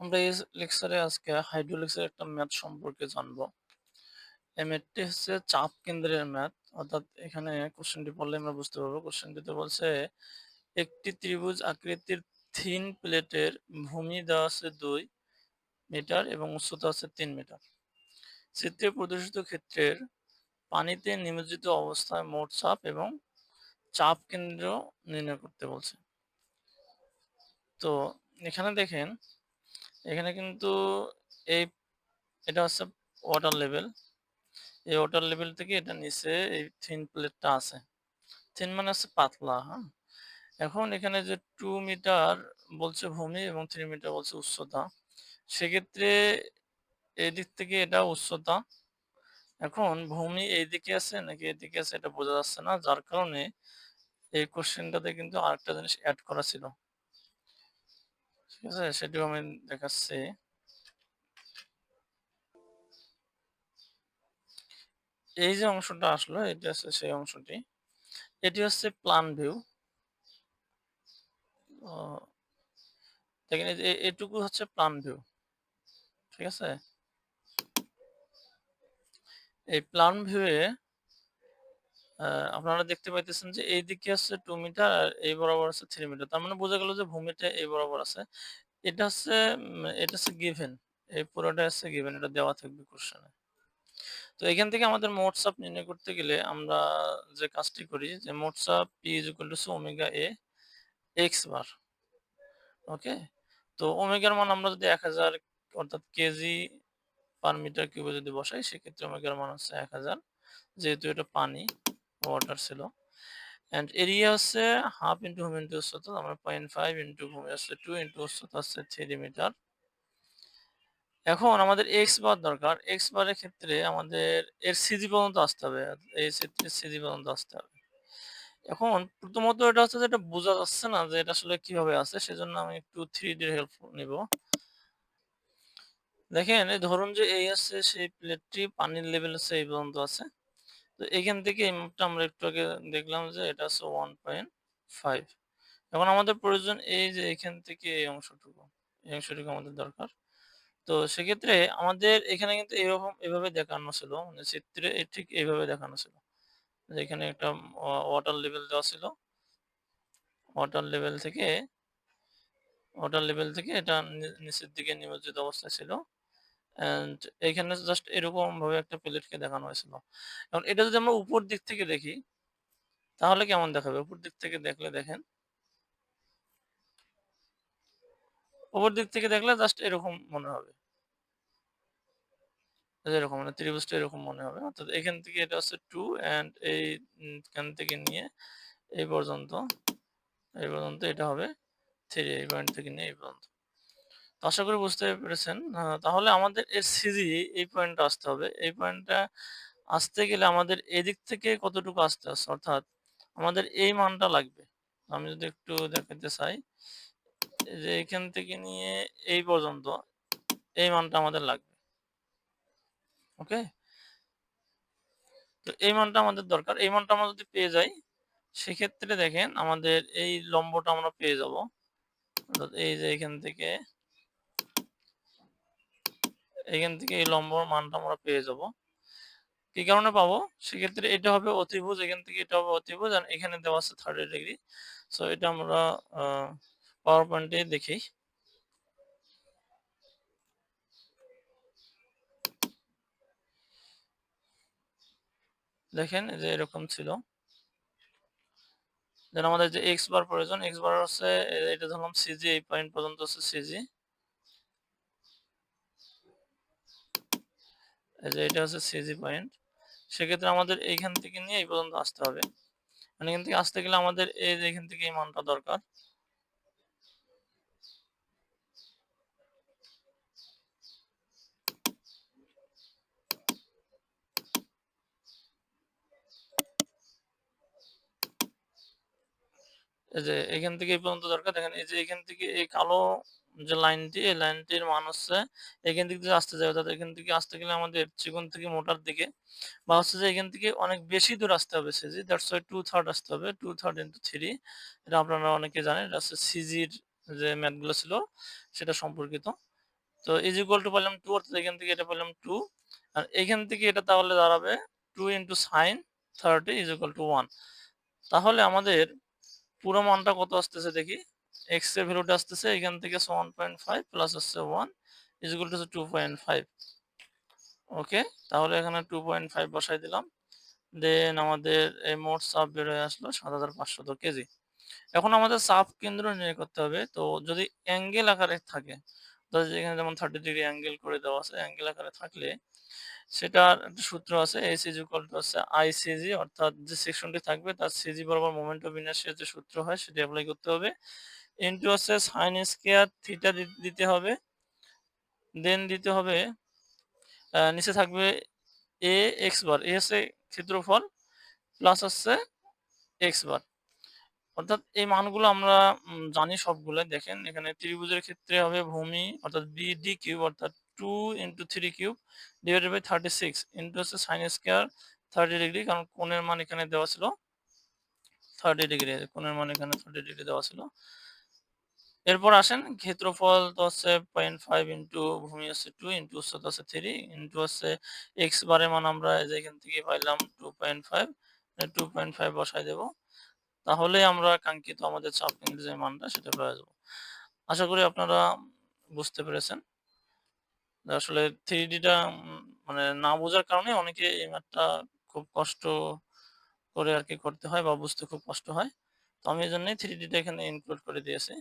আমরা এই লেকচারে আজকে হাইড্রোলিক্সের একটা ম্যাথ সম্পর্কে জানব। এই ম্যাথটি হচ্ছে চাপ কেন্দ্রের ম্যাথ। অর্থাৎ এখানে কোশ্চেনটি পড়লে আমরা বুঝতে পারব। কোশ্চেনটিতে বলছে, একটি ত্রিভুজ আকৃতির থিন প্লেটের ভূমি দেওয়া আছে ২ মিটার এবং উচ্চতা আছে ৩ মিটার। চিত্রে প্রদর্শিত ক্ষেত্রের পানিতে নিমজ্জিত অবস্থায় মোট চাপ এবং চাপ কেন্দ্র নির্ণয় করতে বলছে। তো এখানে দেখেন, এখানে কিন্তু এই, এটা হচ্ছে ওয়াটার লেভেল এই ওয়াটার লেভেল থেকে এটা নিচে এই থিন প্লেটটা আছে। থিন মানে হচ্ছে পাতলা হ্যাঁ? এখন এখানে যে টু মিটার বলছে ভূমি এবং থ্রি মিটার বলছে উচ্চতা, সেক্ষেত্রে এই দিক থেকে এটা উচ্চতা। এখন ভূমি এইদিকে আছে নাকি এদিকে আছে এটা বোঝা যাচ্ছে না, যার কারণে এই কোশ্চেনটাতে কিন্তু আরেকটা জিনিস অ্যাড করা ছিল। ঠিক আছে, সেটিও আমি দেখাচ্ছি। এই যে অংশটা আসলো, এটি হচ্ছে সেই অংশটি। এটি হচ্ছে প্লান ভিউ দেখেন এটুকু হচ্ছে প্লান ভিউ ঠিক আছে? এই প্লান ভিউয়ে আপনারা দেখতে পাইতেছেন যে, এই দিকে আছে টু মিটার আর এই বরাবর আছে থ্রি মিটার তার মানে বোঝা গেল যে, ভূমিটা এই বরাবর আছে। এটা হচ্ছে এটা হচ্ছে গিভেন এই পুরোটা হচ্ছে গিভেন এটা দেওয়া থাকবে কোশ্চেনে তো এখান থেকে আমাদের মোট চাপ নির্ণয় করতে গেলে আমরা যে কাজটি করি, যে মোট চাপ P is equal to omega A X bar okay? তো ওমেগার মান আমরা যদি এক হাজার অর্থাৎ কেজি পার মিটার কিউবে যদি বসাই, সেক্ষেত্রে ওমেগার মান হচ্ছে এক হাজার। যেহেতু এটা পানি ওয়াটার ছিল। অ্যান্ড এরিয়া হচ্ছে হাফ ইন্টু হোম ইন্টু উচ্চতা আমরা পয়েন্ট ফাইভ ইন্টু ভূমি হচ্ছে টু ইন্টু উচ্চতা হচ্ছে থ্রি মিটার এখন আমাদের এক্স বার দরকার এক্স বারের ক্ষেত্রে আমাদের এর সিজি পর্যন্ত আসতে হবে, এই ক্ষেত্রে সিজি পর্যন্ত আসতে হবে। এখন প্রথমত এটা হচ্ছে যে এটা বোঝা যাচ্ছে না যে এটা আসলে কীভাবে আছে, সেজন্য আমি একটু থ্রি ডির হেল্প নিব। দেখেন ধরুন যে এই আছে সেই প্লেটটি পানির লেভেল হচ্ছে এই পর্যন্ত আছে। তো এখান থেকে এই আমরা একটু আগে দেখলাম যে এটা হচ্ছে ওয়ান পয়েন্ট ফাইভ এখন আমাদের প্রয়োজন এই যে এখান থেকে এই অংশটুকু এই অংশটুকু আমাদের দরকার। তো সেক্ষেত্রে আমাদের এখানে কিন্তু এরকম এভাবে দেখানো ছিল মানে চিত্রে ঠিক এইভাবে দেখানো ছিল। এখানে একটা ওয়াটার লেভেল দেওয়া ছিল। ওয়াটার লেভেল থেকে ওয়াটার লেভেল থেকে এটা নিচের দিকে নিমজ্জিত অবস্থায় ছিল। অ্যান্ড এখানে জাস্ট এরকম ভাবে একটা প্লেটকে দেখানো হয়েছিল। এখন এটা যদি আমরা উপর দিক থেকে দেখি, তাহলে কেমন দেখাবে? উপর দিক থেকে দেখলে দেখেন। উপর দিক থেকে দেখলে জাস্ট এরকম মনে হবে। এরকম মানে ত্রিভুজটা এরকম মনে হবে। অর্থাৎ এখান থেকে এটা হচ্ছে টু অ্যান্ড এইখান থেকে নিয়ে এই পর্যন্ত এই পর্যন্ত এটা হবে থ্রি এই পয়েন্ট থেকে নিয়ে এই পর্যন্ত। আশা করি বুঝতে পেরেছেন। তাহলে আমাদের এর সিজি এই পয়েন্টটা আসতে হবে। এই পয়েন্টটা আসতে গেলে আমাদের এদিক থেকে কতটুকু আসতে আসছে অর্থাৎ আমাদের এই মানটা লাগবে। আমি যদি একটু দেখাতে চাই, যে এখান থেকে নিয়ে এই পর্যন্ত এই মানটা আমাদের লাগবে। ওকে? তো এই মানটা আমাদের দরকার। এই মানটা আমরা যদি পেয়ে যাই, সেক্ষেত্রে দেখেন আমাদের এই লম্বটা আমরা পেয়ে যাব। এই যে এখান থেকে এখান থেকে এই লম্বর মানটা আমরা পেয়ে যাব। কি কারণে পাবো? সেক্ষেত্রে এটা হবে অতিভুজ, এখান থেকে এটা হবে অতিভুজ আর এখানে দেওয়া আছে থার্টি ডিগ্রি সো এটা আমরা পাওয়ার পয়েন্টে দেখি। দেখেন যে এরকম ছিল। দেন আমাদের যে এক্স বার প্রয়োজন এক্স বার হচ্ছে, এটা ধরলাম সিজি এই পয়েন্ট পর্যন্ত হচ্ছে সিজি এই যে এটা হচ্ছে সিজি পয়েন্ট সেক্ষেত্রে আমাদের এইখান থেকে নিয়ে এই পর্যন্ত আসতে হবে। মানে এখান থেকে আসতে গেলে আমাদের এই যে এখান থেকে এই মানটা দরকার। যে এখান থেকে এই পর্যন্ত দরকার। দেখেন এই যে এখান থেকে এই কালো যে লাইনটি এই লাইনটির মান হচ্ছে এখান থেকে আসতে যাবে অর্থাৎ এখান থেকে আসতে গেলে আমাদের চিকন থেকে মোটার দিকে, বা হচ্ছে যে এখান থেকে অনেক বেশি দূর আসতে হবে CG that's Y two third আসতে হবে টু থার্ড ইন্টু থ্রি এটা আপনারা অনেকে জানেন, এটা হচ্ছে সিজির যে ম্যাথগুলো ছিল, সেটা সম্পর্কিত। তো ইজ ইকুয়াল টু পেলাম টু অর্থাৎ এখান থেকে এটা পেলাম টু আর এখান থেকে এটা তাহলে দাঁড়াবে two into sine thirty is equal to one তাহলে আমাদের পুরো মানটা কত আসতেছে দেখি? এক্সের ভ্যালুটা আসতেছে এখান থেকে ওয়ান পয়েন্ট ফাইভ প্লাস হচ্ছে one is equal to two point five okay তাহলে এখানে টু পয়েন্ট ফাইভ বসাই দিলাম। দেন আমাদের এই মোট বের হয়ে আসলো সাত হাজার পাঁচশত কেজি। এখন আমাদের চাপ কেন্দ্র নির্ণয় করতে হবে। তো যদি অ্যাঙ্গেল আকারে থাকে এখানে যেমন থার্টি ডিগ্রি অ্যাঙ্গেল করে দেওয়া আছে অ্যাঙ্গেল আকারে থাকলে সেটার একটা সূত্র আছে এস ইজ ইকুয়াল টু হচ্ছে আইসিজি অর্থাৎ যে সেকশনটি থাকবে, তার সিজি বরাবর মোমেন্ট অফ ইনার্সিয়ার যে সূত্র হয়, সেটি অ্যাপ্লাই করতে হবে। ইনটু হচ্ছে সাইন স্কোয়ার থিটা দিতে হবে। দেন দিতে হবে নিচে থাকবে এ এক্স বার এ হচ্ছে ক্ষেত্রফল প্লাস হচ্ছে এক্স বার অর্থাৎ এই মানগুলো আমরা জানি সবগুলো। দেখেন, এখানে ত্রিভুজের ক্ষেত্রে হবে ভূমি, অর্থাৎ বি ডি কিউব অর্থাৎ two into three cube divided by thirty six into হচ্ছে সাইন স্কোয়ার থার্টি ডিগ্রি কারণ কোণের মান এখানে দেওয়া ছিল থার্টি ডিগ্রি কোণের মান এখানে থার্টি ডিগ্রি দেওয়া ছিল। এরপর আসেন ক্ষেত্রফল তো হচ্ছে পয়েন্ট ফাইভ ইন্টু ভূমি হচ্ছে টু ইন্টু উচ্চতা হচ্ছে থ্রি ইন্টু হচ্ছে এক্স বারের মান আমরা এই যে এখান থেকে পাইলাম two point five two point five বসাই দেবো। তাহলে আমরা কাঙ্ক্ষিত আমাদের চাপ কেন্দ্রের যে মানটা সেটা পেয়ে যাব। আশা করি আপনারা বুঝতে পেরেছেন। আসলে থ্রি ডিটা মানে না বোঝার কারণে অনেকে এই ম্যাথটা খুব কষ্ট করে আর কি করতে হয় বা বুঝতে খুব কষ্ট হয়। তো আমি এই জন্যই থ্রি ডিটা এখানে ইনক্লুড করে দিয়েছি।